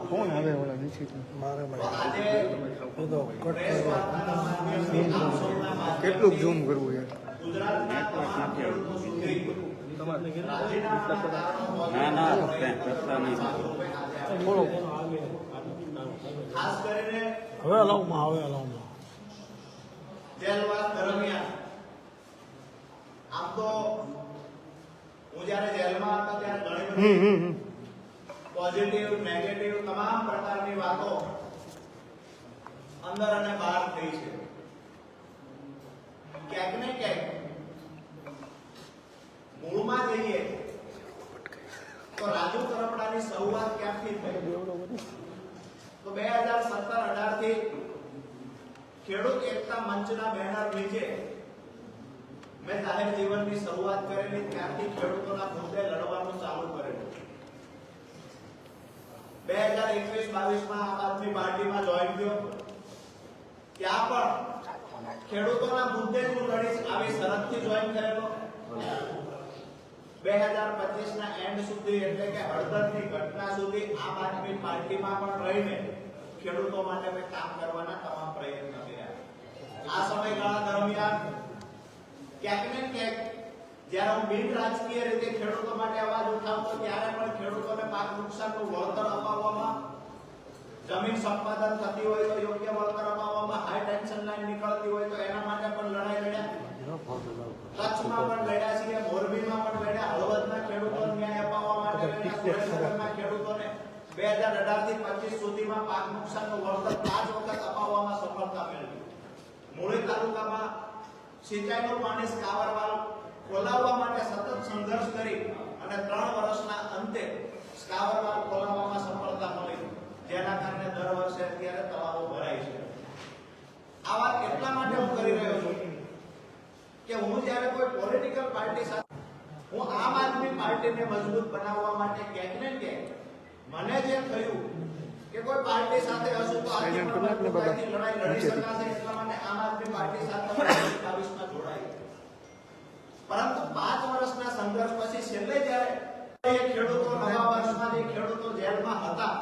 Phone આવે ઓલા નીચે મારે આજે તો કટ કેટલું ઝૂમ કરવું યાર હવે હલાવમાં હવે હલાવમાં જેલવાસ દરમિયાન. આમ તો હું જ્યારે જેલમાં હતો ત્યારે ઘણી હમ હમ. પોઝિટિવ નેગેટિવ તમામ પ્રકારની વાતો અંદર અને બહાર થઈ છે. ક્યાંક ને ક્યાંક મૂળમાં જઈએ તો રાજુ કરપડાની શરૂઆત ક્યાંથી થઈ? તો બે હજાર સત્તર અઢારથી ખેડૂત એકતા મંચના બેનર નીચે મેં જાહેર જીવનની શરૂઆત કરેલી, ત્યારથી ખેડૂતોના મુદ્દે લડવાનું ચાલુ કરેલું બે હજાર એકવીસ બાવીસમાં આમ આદમી પાર્ટીમાં જોઈન થયો ત્યાં પણ ખેડૂતોના મુદ્દે હું લડીશ, આવી શરતથી જોઈન કરેલો બે હજાર પચીસ ના એન્ડ સુધી, એટલે કે હળદરની ઘટના સુધી આમ આદમી પાર્ટીમાં પણ રહીને ખેડૂતો માટે મેં કામ કરવાના તમામ પ્રયત્ન કર્યા. આ સમયગાળા દરમિયાન ક્યાંક ને ક્યાંક જ્યારે હું બિન રાજકીય રીતે ખેડૂતો માટે અવાજ ઉઠાવતો ત્યારે પણ ખેડૂતોને પાક નુકસાનનું વળતર અપાવવામાં જમીન સંપાદન થતી હોય તો યોગ્ય વળતર અપાવવામાં હાઈ ટેન્શન લાઈન નીકળતી હોય તો એના માટે પણ લડાઈ લડ્યા. કચ્છમાં પણ લડ્યા છીએ મોરબીમાં પણ લડ્યા હળવદના ખેડૂતોને ન્યાય અપાવવા માટે લડ્યા. ખેડૂતોને બે હજાર અઢારથી પચીસ સુધીમાં પાક નુકસાનનું વળતર પાંચ વખત અપાવવામાં સફળતા મેળવી. મૂળી તાલુકામાં સિંચાઈનું પાણી સ્કાવરવાલ ખોલાવવા માટે સતત સંઘર્ષ કરી અને ત્રણ વર્ષના અંતે સ્કાવરવાલ ખોલાવવામાં સફળતા મળી. જેના કારણે દર વર્ષે અત્યારે તળાવો ભરાય છે. આ વાત એટલા માટે હું કરી રહ્યો છું કે હું જ્યારે કોઈ પોલિટિકલ પાર્ટી સાથે હું આમ આદમી પાર્ટીને મજબૂત બનાવવા માટે ક્યાંક ને ક્યાંક મને જે થયું કે કોઈ પાર્ટી સાથે હશું તો આજે લડાઈ લડી શકાશે એટલા માટે આમ આદમી પાર્ટી સાથે હું 22 માં જોડાઈ પરંતુ પાંચ વર્ષના સંઘર્ષ પછી છેલ્લે જ્યારે એ ખેડૂતો નવા વર્ષમાં જે ખેડૂતો જેલમાં હતા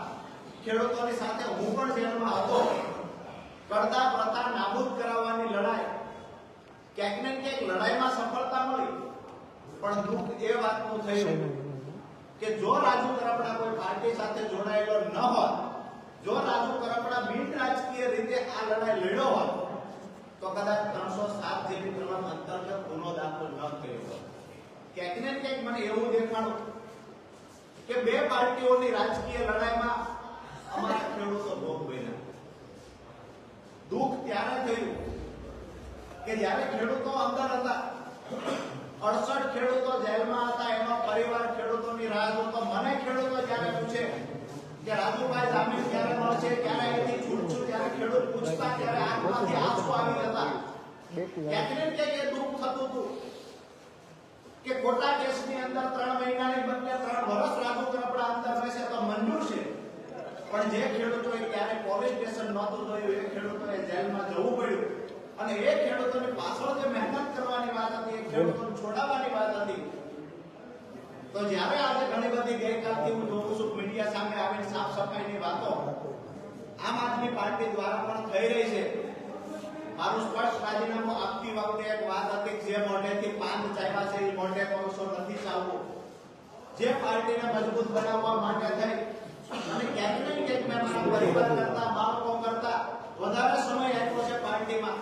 ખેડૂતોની સાથે હું પણ જેલમાં હતો. કરતા પ્રથા નાબૂદ કરાવવાની લડાઈ. ક્યાંક ને ક્યાંક લડાઈમાં સફળતા મળી. પણ દુઃખ એ વાતનું થયું કે જો રાજુ કરપડા કોઈ પાર્ટી સાથે જોડાયેલો ન હોત, જો રાજુ કરપડા બિન રાજકીય રીતે આ લડાઈ લડ્યો હોત, તો કદાચ ત્રણસો સાત જેવી કલમ અંતર્ગત ગુનો દાખલ ન કર્યો હોત. ક્યાંક ને ક્યાંક મને એવું દેખાણું કે બે પાર્ટીઓની રાજકીય લડાઈમાં અમારા ખેડૂતો ભોગ બન્યા. દુઃખ ત્યારે થયું કે જ્યારે ખેડૂતો અંદર હતા, અડસઠ ખેડૂતો જેલમાં હતા એનો પરિવાર ખેડૂતોની રાહ જોતો, મને ખેડૂતો જ્યારે પૂછે કે રાજુભાઈ જામીન ક્યારે મળશે, ક્યારે અહીંથી છૂટશું ત્યારે ખેડૂત પૂછતા ત્યારે આંખમાંથી આંસુ આવી ક્યાંક ને ક્યાંક એ દુઃખ થતું હતું કે ખોટા કેસની અંદર ત્રણ મહિનાની બદલે ત્રણ વર્ષ રાજુ કપડા અંદર રહેશે, તો મંજૂર છે. પણ જે ખેડૂતોએ ક્યારે પોલીસ સ્ટેશન નહોતું જોયું, એ ખેડૂતોએ જેલમાં જવું પડ્યું. અને એ ખેડૂતોની પાછળ જે મહેનત કરવાની વાત હતી, એ ખેડૂતોને છોડાવવાની વાત હતી. તો જ્યારે આજે ઘણી બધી ગઈકાલથી હું જોઉં છું, મીડિયા સામે આવીને સાફ સફાઈની વાતો, આમ આદમી પાર્ટી દ્વારા પણ થઈ રહી છે. મારું સ્પષ્ટ રાજીનામું આપતી વખતે એક વાત હતી જે મોઢેથી પાંચ ચાલ્યા છે, એ મોઢે કોશો નથી ચાલવું. જે પાર્ટીને મજબૂત બનાવવા માટે થઈ અને ક્યાંક ને ક્યાંક મારા પરિવાર કરતા બાળકો કરતા, વધારે સમય આપ્યો છે પાર્ટીમાં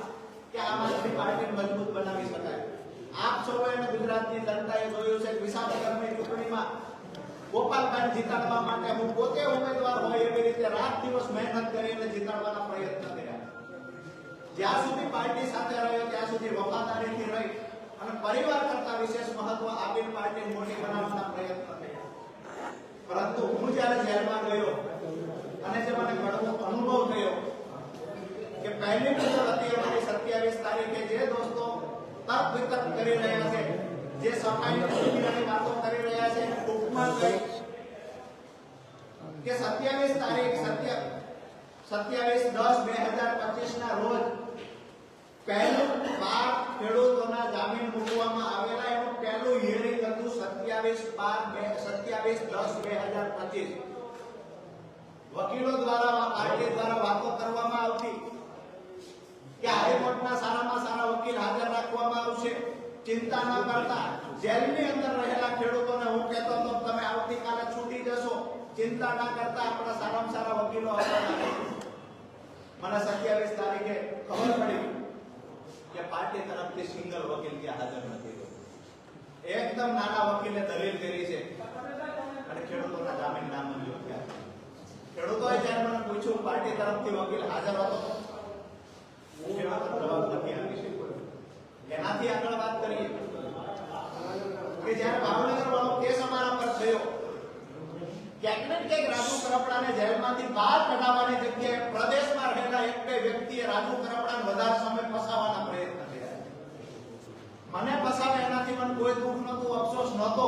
કે આમ આદમી પાર્ટીને મજબૂત બનાવી શકાય. આપ સૌએ ગુજરાતની જનતાએ જોયું છે વિસાવદરની ચૂંટણીમાં ગોપાલભાઈ જીતાડવા માટે હું પોતે ઉમેદવાર હોય એવી રીતે રાત દિવસ મહેનત કરીને જીતાડવાના પ્રયત્ન કર્યા. જ્યાં સુધી પાર્ટી સાથે રહ્યો, ત્યાં સુધી વફાદારીથી રહી અને પરિવાર કરતા વિશેષ મહત્વ આપીને પાર્ટી મોટી બનાવવાના પ્રયત્ન પરંતુ હું જ્યારે જેલમાં ગયો અને જે મને ઘણો અનુભવ થયો કે પહેલી નજર હતી અમારી સત્યાવીસ તારીખે જે દોસ્તો તર્ક વિતર્ક કરી રહ્યા છે, જે સુવિધાની વાતો કરી રહ્યા છે, ટૂંકમાં કહી કે સત્યાવીસ તારીખ સત્ય સત્યાવીસ દસ બે હજાર પચીસ ના રોજ પહેલું બાર ખેડૂતોના જામીન મૂકવામાં આવેલા એનું પહેલું હિયરિંગ હતું સત્યાવીસ બાર બે, સત્યાવીસ દસ બે હજાર પચીસ. વકીલો દ્વારા પાર્ટી દ્વારા વાતો કરવામાં આવતી કે હાઈકોર્ટના સારામાં સારા વકીલ હાજર રાખવામાં આવશે. ચિંતા ન કરતા. જેલની અંદર રહેલા ખેડૂતોને હું કહેતો હતો, તમે આવતીકાલે છૂટી જશો. ચિંતા ના કરતા, આપણા સારામાં સારા વકીલો મને સત્યાવીસ તારીખે ખબર પડી. કે પાર્ટી તરફથી સિંગલ વકીલ ત્યાં હાજર નથી. એકદમ નાના વકીલે દલીલ કરી છે અને ખેડૂતોના જામીન નામંજૂર થયા છે. ખેડૂતોએ જ્યારે મને પૂછ્યું, પાર્ટી તરફથી વકીલ હાજર હતો જવાબ નથી આપી શક્યો એનાથી આગળ વાત કરીએ કે જ્યારે ભાવનગર વાળો કેસ થયો ક્યાંક ને ક્યાંક રાજુ કરપડાને જેલમાંથી બહાર કઢાવવાની જગ્યાએ પ્રદેશમાં રહેલા એક બે વ્યક્તિએ રાજુ કરપડાને વધારે સમય ફસાવવાના પ્રયત્ન કર્યા મને ફસાવે એનાથી મને કોઈ દુઃખ નહોતું, અફસોસ નહોતો.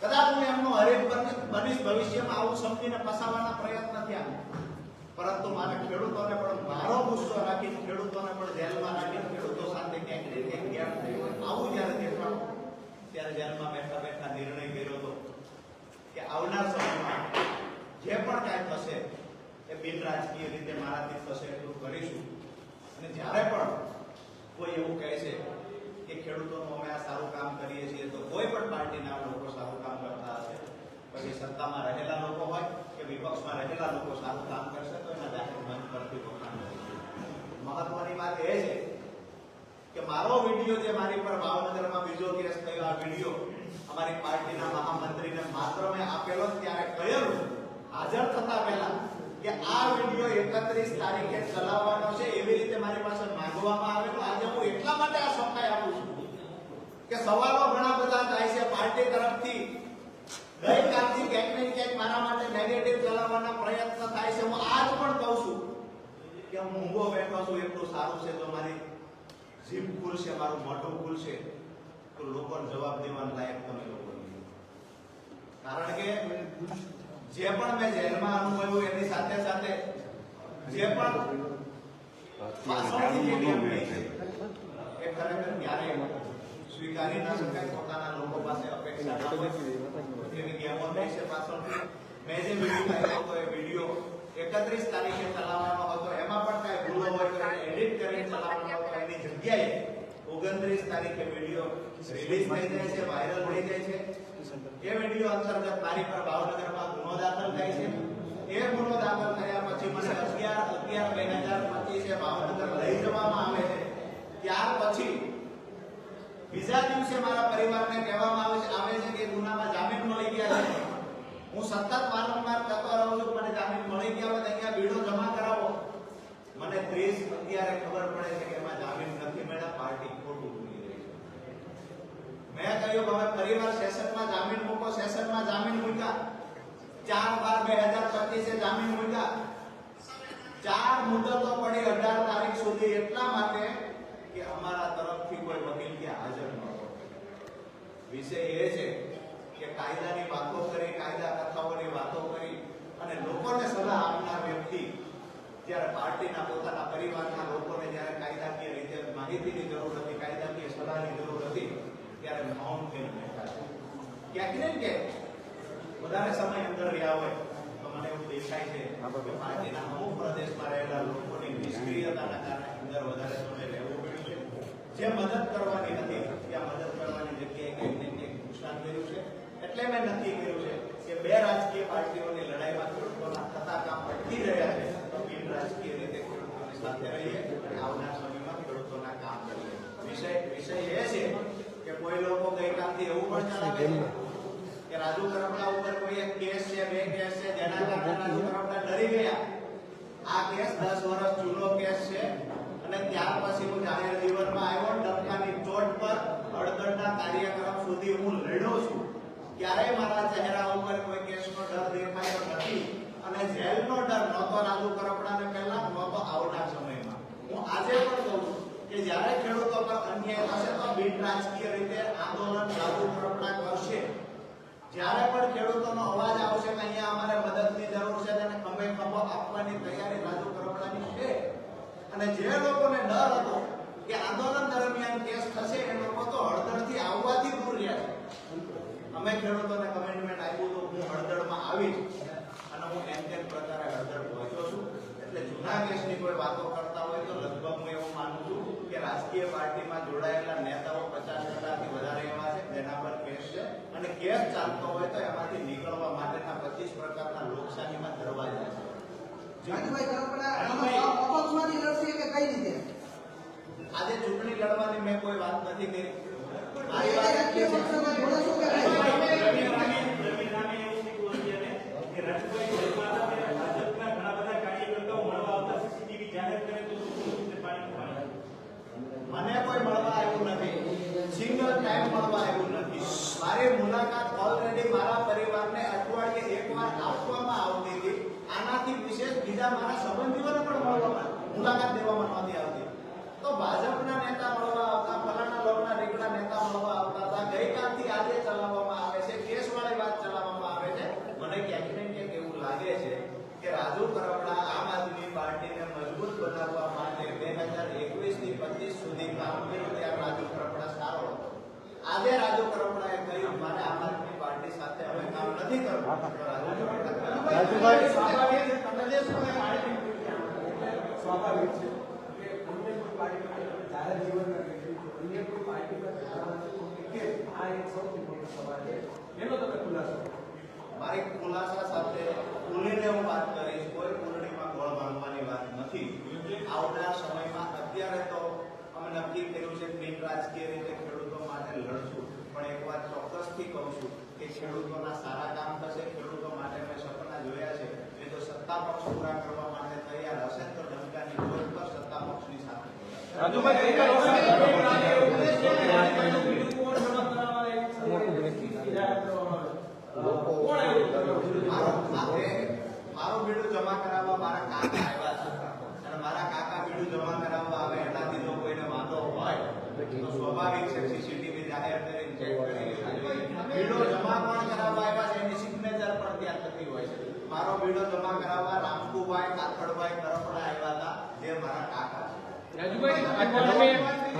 કદાચ હું એમનો હરેક બની- બનીશ ભવિષ્યમાં, આવું સમજીને ફસાવવાના પ્રયત્ન થયા. પરંતુ મારે ખેડૂતોને પણ મારો ગુસ્સો રાખીને ખેડૂતોને પણ જેલમાં રાખીને ખેડૂતો સાથે ક્યાંક ને ક્યાંક ગેપ થયું. આવું જ્યારે દેખાડો, ત્યારે જેલમાં બેઠા બેઠા નિર્ણય કર્યો હતો કે આવનાર સમયમાં જે પણ કાંઈ થશે, એ બિન રાજકીય રીતે મારાથી થશે એટલું કરીશું. અને જ્યારે પણ કોઈ એવું કહે છે કે ખેડૂતોનું અમે આ સારું કામ કરીએ છીએ, તો કોઈ પણ પાર્ટીના લોકો સારું કામ કરતા હશે. પછી સત્તામાં રહેલા લોકો હોય કે વિપક્ષમાં રહેલા લોકો સારું કામ કરશે, તો એના જાહેર મંચ પરથી વખાણ મહત્વની વાત એ છે કે મારો વીડિયો જે મારી પર ભાવનગરમાં બીજો કેસ થયો, આ વીડિયો અમારી પાર્ટીના મહામંત્રીને માત્ર મેં આપેલો ત્યારે કહેલું હાજર થતા પહેલા કે આ વીડિયો એકત્રીસ તારીખે ચલાવવાનો છે એવી રીતે મારી પાસે માંગવામાં આવેલું આજે હું એટલા માટે આ સફાઈ આપું છું કે સવાલો ઘણા બધા થાય છે પાર્ટી તરફથી. ગઈકાલથી ક્યાંક ને ક્યાંક મારા માટે નેગેટિવ ચલાવવાના પ્રયત્ન થાય છે. હું આજ પણ કહું છું કે હું ઊંઘો બેઠો છું એટલું સારું છે. તો મારી જીભ ખુલશે, મારું મોઢું ખુલશે તો લોકોને જવાબ દેવાના લાયક તમે લોકો નહીં. કારણ કે જે પણ મેં જેલમાં અનુભવ્યું એની સાથે સાથે જે પણ પાછળથી જે નિયમ છે. એ ખરેખર ક્યારેય સ્વીકારી ના શકાય. પોતાના લોકો પાસે અપેક્ષા ના એવી નિયમો લે પાછળથી મેં જે વીડિયો હતો એ વીડિયો એકત્રીસ તારીખે ચલાવવાનો હતો. એમાં પણ કાંઈ ભૂલો હોય તો એડિટ કરીને ચલાવવાનો હતો. એની જગ્યાએ ઓગણત્રીસ તારીખે વીડિયો રિલીઝ થઈ જાય છે વાયરલ થઈ જાય છે. અંતર્ગત મારી પર ભાવનગરમાં ગુનો થાય છે. એ ગુનો થયા પછી મને બે હજાર પચીસે ભાવનગર લઈ જવામાં આવે છે. ત્યાર પછી બીજા દિવસે મારા પરિવારને કહેવામાં આવે છે આવે છે કે ગુનામાં જામીન મળી ગયા છે. હું સતત વારંવાર કહેતો રહું છું મને જામીન મળી ગયા હોય અહીંયા બીડો જમા કરાવો. મને ત્રીસ અત્યારે ખબર પડે છે કે એમાં જામીન નથી મળ્યા, પાર્ટી ખોટું. મેં કહ્યું, હવે પરિવાર સેશનમાં જામીન મૂકો, સેશનમાં જામીન મૂક્યા. ચાર બાર બે હજાર પચીસે જામીન મૂક્યા. ચાર મુદતો પડી અઢાર તારીખ સુધી. એટલા માટે કે અમારા તરફથી કોઈ વકીલ ત્યાં હાજર ન વિષય એ છે કે કાયદાની વાતો કરી, કાયદા કથાઓની વાતો કરી અને લોકોને સલાહ આપનાર વ્યક્તિ જ્યારે પાર્ટીના પોતાના પરિવારના લોકોને જ્યારે કાયદાકીય રીતે માહિતીની જરૂર હતી, કાયદાકીય સલાહની જરૂર ત્યારે મૌન થઈને બેઠા છે. ક્યાંક ને ક્યાંક વધારે સમય અંદર રહ્યા હોય તો મને એવું દેખાય છે કે પાર્ટીના અમુક પ્રદેશમાં રહેલા લોકોની નિષ્ક્રિયતાના કારણે અંદર વધારે સમય રહેવું પડ્યું છે. જે મદદ કરવાની હતી ત્યાં મદદ કરવાની જગ્યાએ કંઈક ને કંઈક નુકસાન કર્યું છે. એટલે મેં નક્કી કર્યું છે કે બે રાજકીય પાર્ટીઓની લડાઈમાં ખેડૂતોના થતા કામ અટકી રહ્યા છે તો બિન રાજકીય રીતે ખેડૂતોની સાથે રહીએ અને આવનાર સમયમાં ખેડૂતોના કામ કરીએ વિષય વિષય એ છે કે કોઈ લોકો ગઈકાલથી પણ છે. કે રાજુ કરમલા ઉપર કોઈ એક કેસ છે બે કેસ છે જેના કારણે રાજુ કરમલા ડરી ગયા. આ કેસ 10 વર્ષ જૂનો કેસ છે અને ત્યાર પછી હું જાહેર જીવનમાં આવ્યો ડબકાની ચોટ પર હળદરના કાર્યક્રમ સુધી હું લડ્યો છું. ક્યારેય મારા ચહેરા ઉપર કોઈ કેસનો ડર દેખાયો નથી. અને જેલનો ડર નહોતો રાજુ કરપડાને કે જ્યારે ખેડૂતો પર અન્યાય થશે તો બિન રાજકીય રીતે આંદોલન લાગુ પ્રપડા કરશે. જ્યારે પણ ખેડૂતોનો અવાજ આવશે કે અહીંયા અમારે મદદની જરૂર છે તેને ખંભે ખંભો આપવાની તૈયારી રાજુ કરપડાની છે, અને જે લોકોને ડર હતો કે આંદોલન દરમિયાન કેસ થશે, એ લોકો તો હળદરથી આવવાથી દૂર રહ્યા છે. અમે ખેડૂતોને કમેન્ટમેન્ટ આપ્યું તો હું હળદરમાં આવીશ અને હું એમ તેમ પ્રકારે હળદર પહોંચ્યો છું. એટલે જૂના કેસની કોઈ વાતો કરતા હોય તો રાજકીય પાર્ટીમાં જોડાયેલા નેતાઓ પચાસ ટકાથી વધારે એવા છે તેના પર કેસ છે. અને કેસ ચાલતો હોય તો એમાંથી નીકળવા માટેના પચીસ પ્રકારના લોકશાહીમાં દરવાજા છે. આજે ચૂંટણી લડવાની મેં કોઈ વાત નથી કરી. એકવાર આપવામાં આવતી હતી આનાથી વિશેષ બીજા મારા સંબંધીઓને પણ મળવામાં મુલાકાત દેવામાં નહોતી આવતી તો ભાજપના નેતા મળવા આવતા ફલાણા લોકના રીકડા નેતા મળવા આવતા હતા ગઈકાલથી આજે ચલાવવામાં આવે છે કેસવાળી વાત ચલાવવામાં આવે છે મને ક્યાંક ને ક્યાંક એવું લાગે છે કે રાજુ કરવડા આમ આદમી પાર્ટીને મજબૂત બનાવવા માટે બે હજાર એકવીસથી પચીસ સુધી કામ ત્યારે રાજુ કરવડા સારો હતો આજે રાજુ કરવડાએ કહ્યું મારે આમ આદમી પાર્ટી સાથે હવે કામ નથી કરવું. રાજુભાઈ- સ્વાભાવિક છે, તમે જે છો સ્વાભાવિક છે કે અન્ય કોઈ પાર્ટી જાહેર જીવનના વ્યક્તિત્વ અન્ય કોઈ પાર્ટી કે આ એક સૌથી મોટો સવાલ છે. એનો તમે ખુલાસો મારી ખુલાસા સાથે ખુલીને હું વાત કરીશ. કોઈ કુંડળીમાં ગોળ બાંધવાની વાત નથી. આવનાર સમયમાં અત્યારે તો અમે નક્કી કર્યું છે બિન રાજકીય રીતે ખેડૂતો માટે લડશું. પણ એક વાત ચોક્કસથી કહું છું. ખેડૂતોના સારા કામ થશે ખેડૂતો માટે મેં સપના જોયા છે. એ તો સત્તા પક્ષ પૂરા કરવા માટે તૈયાર હશે તો ડંકાની જોર પર સત્તા પક્ષની સાથે મારો મારે- જમા કરાવવા મારા કાકા આવ્યા છે. અને મારા કાકા બીડું જમા કરાવવા આવે એનાથી જો કોઈને વાંધો હોય તો સ્વાભાવિક છે સીસીટીવી જાહેર કરીને ચેક કરી બીડો જમા પણ કરાવવા આવ્યા છે એની સિગ્નેચર પણ ત્યાં થતી હોય છે. મારો બીડો જમા કરાવવા રામકુભાઈ કાથડભાઈ કરપડા આવ્યા હતા જે મારા કાકા છે. રાજુભાઈ આ તમે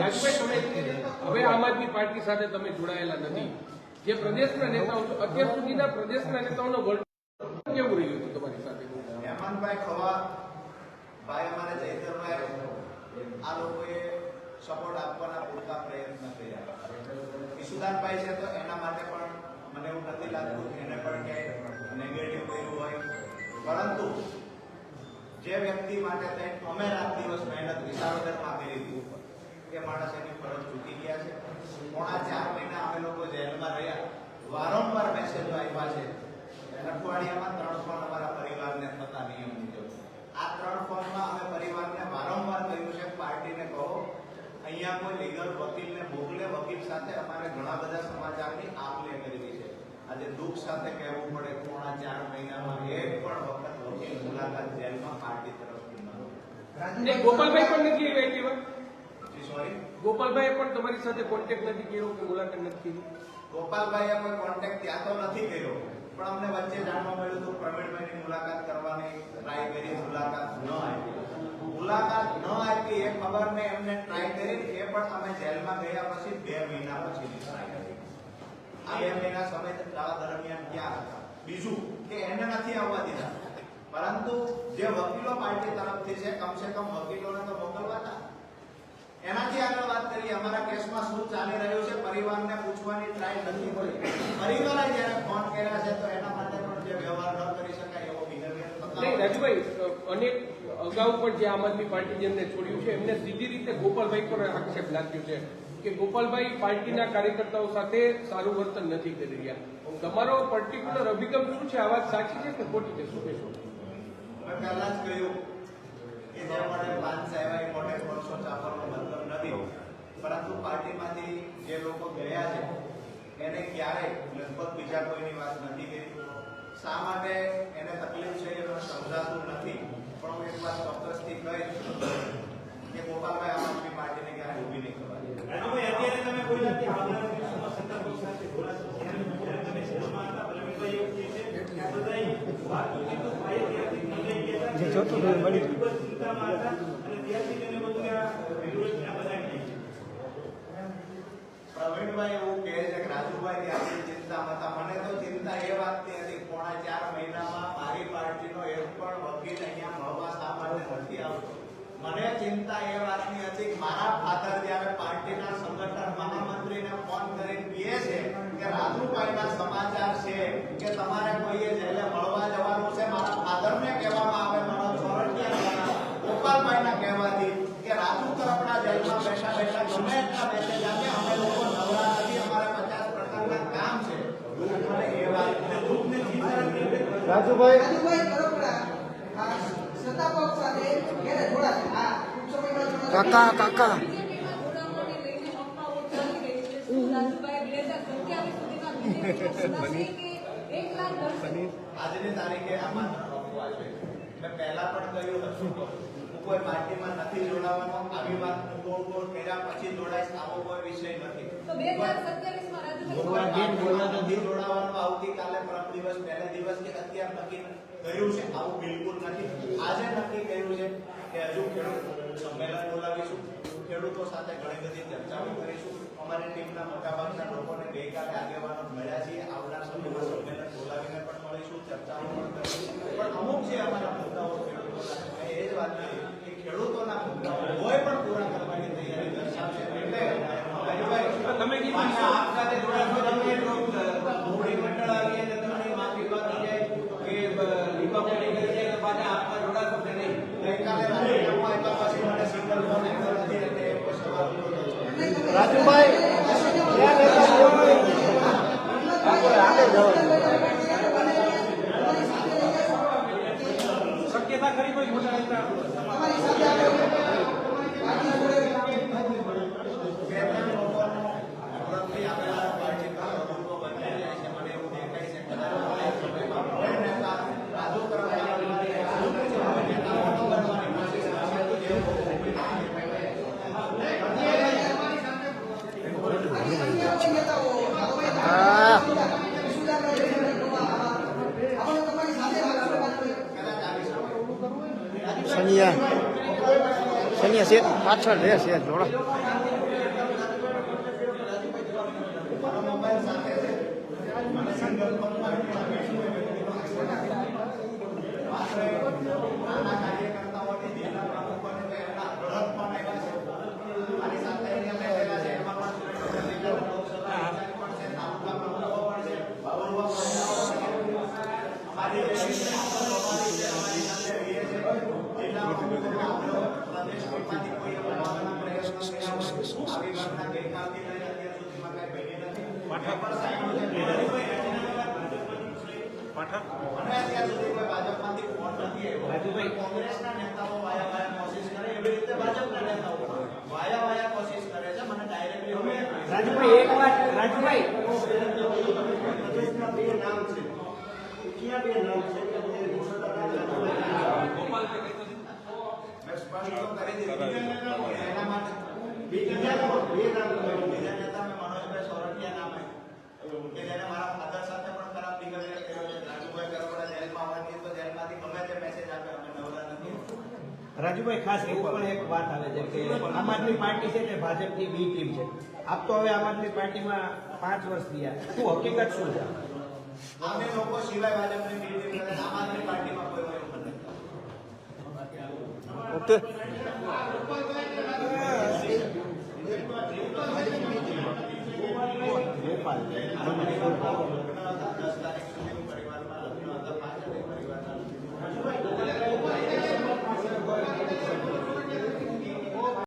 રાજુભાઈ તમે હવે આમ આદમી પાર્ટી સાથે તમે જોડાયેલા નથી. જે પ્રદેશના નેતાઓ અત્યાર સુધીના પ્રદેશના નેતાઓનો વર્લ્ડ કેવું રહ્યું હતું તમારી સાથે? હેમંતભાઈ ખવા ભાઈ અમારે ચૈતરભાઈ આ લોકોએ સપોર્ટ આપવાના પૂરતા પ્રયત્ન કર્યા. ઈશુદાનભાઈ છે તો એના માટે પણ મને એવું નથી લાગતું એને પણ ક્યાંય નેગેટિવ કર્યું હોય. પરંતુ જે વ્યક્તિ માટે કંઈક અમે રાત દિવસ મહેનત વિસાવદરમાં કરી હતી એ માણસ એની ફરજ ચૂકી ગયા છે. પોણા ચાર મહિના અમે લોકો જેલમાં રહ્યા. વારંવાર મેસેજો આવ્યા છે અઠવાડિયામાં ત્રણ ફોન અમારા પરિવારને થતા નિયમ મુજબ. આ ત્રણ ફોનમાં અમે પરિવારને વારંવાર કહ્યું છે, પાર્ટીને કહો. અહીંયા કોઈ લીગલ વકીલને મોકલે વકીલ સાથે અમારે ઘણા બધા સમાચારની આપ લે કરવી છે. આજે દુઃખ સાથે કહેવું પડે પોણા ચાર મહિનામાં એક પણ વખત વકીલ મુલાકાત જેલમાં પાર્ટી તરફથી ન ગોપાલભાઈ પણ નથી આવ્યા સોરી ગોપાલભાઈએ પણ તમારી સાથે કોન્ટેક્ટ નથી કર્યો કે મુલાકાત નથી ગોપાલભાઈ ગોપાલભાઈએ કોઈ કોન્ટેક્ટ ત્યાં તો નથી કર્યો. પણ અમને વચ્ચે જાણવા મળ્યું હતું પ્રવીણભાઈની મુલાકાત કરવાની ટ્રાય કરી મુલાકાત ન આપી. મુલાકાત ન આપી એ ખબર મેં એમને ટ્રાય કરી. એ પણ અમે જેલમાં ગયા પછી બે મહિના પછી આ બે મહિના સમય ગાળા દરમિયાન ક્યાં હતા. બીજું કે એને નથી આવવા દીધા. પરંતુ જે વકીલો પાર્ટી તરફથી છે કમસે કમ વકીલોને તો મોકલવાના. એનાથી આગળ વાત કરીએ અમારા કેસમાં શું ચાલી રહ્યું છે? પરિવારને પૂછવાની ટ્રાય નથી કરી પરિવારે જ્યારે ફોન કર્યા છે તો એના માટે પણ જે વ્યવહાર ન કરી શકાય એવો બિહેવિયર રાજુભાઈ અનેક અગાઉ પણ જે આમ આદમી પાર્ટી જેમને છોડ્યું છે એમને સીધી રીતે ગોપાલભાઈ પર આક્ષેપ લાગ્યો છે. કે ગોપાલભાઈ પાર્ટીના કાર્યકર્તાઓ સાથે સારું વર્તન નથી કરી રહ્યા. તમારો પર્ટિક્યુલર અભિગમ શું છે? આ વાત સાચી છે કે ખોટી છે? શું કહેશો? મતલબ નથી. પરંતુ પાર્ટીમાંથી જે લોકો ગયા છે, એને ક્યારે લગભગ બીજા કોઈની વાત નથી કરી. શા માટે એને તકલીફ છે એ મને સમજાતું નથી. પણ હું એક વાત ચોક્કસથી કહીશ કે ગોપાલભાઈ આમ આદમી પાર્ટીને ક્યારે ઊભી નહીં કરવાની રાજુભાઈ, અત્યારે તમે બોલ્યા કે આવનારા દિવસોમાં સત્તા પક્ષ સાથે જોડાશો. જ્યારે તમે જેલમાં હતા, પ્રવીણભાઈ એવું કહે છે કે આ બધાય વાતચીત તો ભાઈએ ત્યારથી સમજાઈ ગયા હતા. જે જોતું હતું. મળી એ પોણા વકીલ નથી આવતો. મને ચિંતા એ વાતની હતી કે મારા ફાધર જ્યારે પાર્ટીના સંગઠન મહામંત્રીને ફોન કરીને કહે છે કે રાજુભાઈના સમાચાર છે કે તમારે કોઈએ જેલે મળવા જવાનું છે મારા ફાધરને કહેવામાં આવે મારા સોરઠિયા દ્વારા ગોપાલભાઈના કહેવાથી કે રાજુ તરફના જેલમાં બેઠા બેઠા ગમે એટલા મેસેજ આપે અમે લોકો નવરા નથી અમારે પચાસ પ્રકારના કામ છે. એ વાત દુઃખને રાજુભાઈ? રાજુભાઈ સત્તા પક્ષ સાથે જોડાશે. આ જોડાશે. કાકા કાકા. આજની તારીખે આમાં મેં પહેલા પણ કહ્યું હતું હું કોઈ પાર્ટીમાં નથી જોડાવાનો. આવી વાત હું ગોળ ગોળ કર્યા પછી જોડાઈશ આવો કોઈ વિષય નથી. જોડાવાનો. આવતીકાલે પરમ દિવસ પહેલે દિવસ કે અત્યારે નક્કી કર્યું છે. આવું બિલકુલ નથી. આજે નક્કી કર્યું છે કે હજુ ખેડૂત સંમેલન બોલાવીશું. ખેડૂતો સાથે ઘણી બધી ચર્ચાઓ કરીશું. અમારી ટીમના મોટાભાગના લોકોને ગઈકાલે આગેવાનો મળ્યા છીએ. આવનાર સમયમાં સંમેલન બોલાવીને પણ મળીશું ચર્ચાઓ પણ કરીશું. પણ અમુક જે અમારા મુદ્દાઓ ખેડૂતોના એ જ વાત કરી કે ખેડૂતોના મુદ્દાઓ કોઈ પણ પૂરા કરવાની તૈયારી દર્શાવશે. એટલે તમે કીધું પાછા આપ સાથે જોડાશો તમે મોવડી મંડળ આવી અને તમારી માફી માંગી જાય કે બ- લીપાપોણી કરી જાય તો પાછા આપમાં જોડાશો કે નહીં ગઈકાલે રાજીનામું આપ્યા પછી મને સિંગલ ફોન આવ્યો નથી એટલે એ કોઈ સવાલ ઊભો થયો. રાજુભાઈ. શક્યતા ખરી કોઈ મોટા નેતા તમારી સાથે આપણે પાર્ટી જોડે બે ત્રણ લોકોનો અવરોધથી આપેલા પાર્ટી પર અવરોધો બદલાઈ જાય છે. મને એવું દેખાય છે કે કદાચ આવનારા સમયમાં કોઈ નેતા રાજુ કરવાની રાજુ કરવાની નેતાઓનો બનવાની કોશિશ કરશે તો જેવું હા સનિયા છે. પાછળ રહે છે જોડા મારો મોબાઈલ સાથે છે મને સિંગલ ફોન માત્ર નાના કાર્યકર્તાઓની જિલ્લા પ્રમુખોને તો એમના અઢળક ફોન આવ્યા છે મારી સાથે અહીંયા બેઠેલા છે એમાં પણ સુરેન્દ્રનગર લોકસભા ઇન્ચાર્જ પણ છે તાલુકા પ્રમુખો પણ છે પૂર્વ પ્રમુખો છે અમારી જે આગળ હોવાની છે અમારી સાથે રહીએ છે જિલ્લા પ્રમુખોને આપણો પ્રદેશ કક્ષાથી કોઈ બનાવવાના પ્રયત્નો કર્યા હોય આવી ઘટના ગઈકાલથી લઈને અત્યાર સુધીમાં કાંઈ બની નથી પેપર સાઈનો છે અને અત્યાર સુધી કોઈ ભાજપમાંથી ફોન નથી આવ્યો કોંગ્રેસના નેતાઓ વાયા વાયા કોશિશ કરે એવી રીતે ભાજપના નેતાઓ વાયા વાયા કોશિશ કરે છે મને ડાયરેક્ટલી રાજુભાઈ એક વાત રાજુભાઈ પ્રદેશના બે નામ છે ક્યાં બે નામ છે મેં સ્પષ્ટ કરી દીધી બીજા બે નામ બીજા નેતા મેં મનોજભાઈ સોરઠિયા નામ આપ્યું. કે જેને મારા ફાધર સાથે પણ ખરાબ નીકળેલો છે રાજુભાઈ કરોડા જેલમાં હોવાથી તો જેલમાંથી ગમે તે મેસેજ આપે અમે નવરા નથી રાજુભાઈ ખાસ એવું પણ એક વાત આવે છે કે આમ આદમી પાર્ટી છે તે ભાજપની બી ટીમ છે. આપ તો હવે આમ આદમી પાર્ટીમાં પાંચ વર્ષ થયા. શું હકીકત શું છે? અમે લોકો સિવાય ભાજપની મીટિંગ કરે આમ આદમી પાર્ટીમાં કોઈ ઓકે. Obrigado.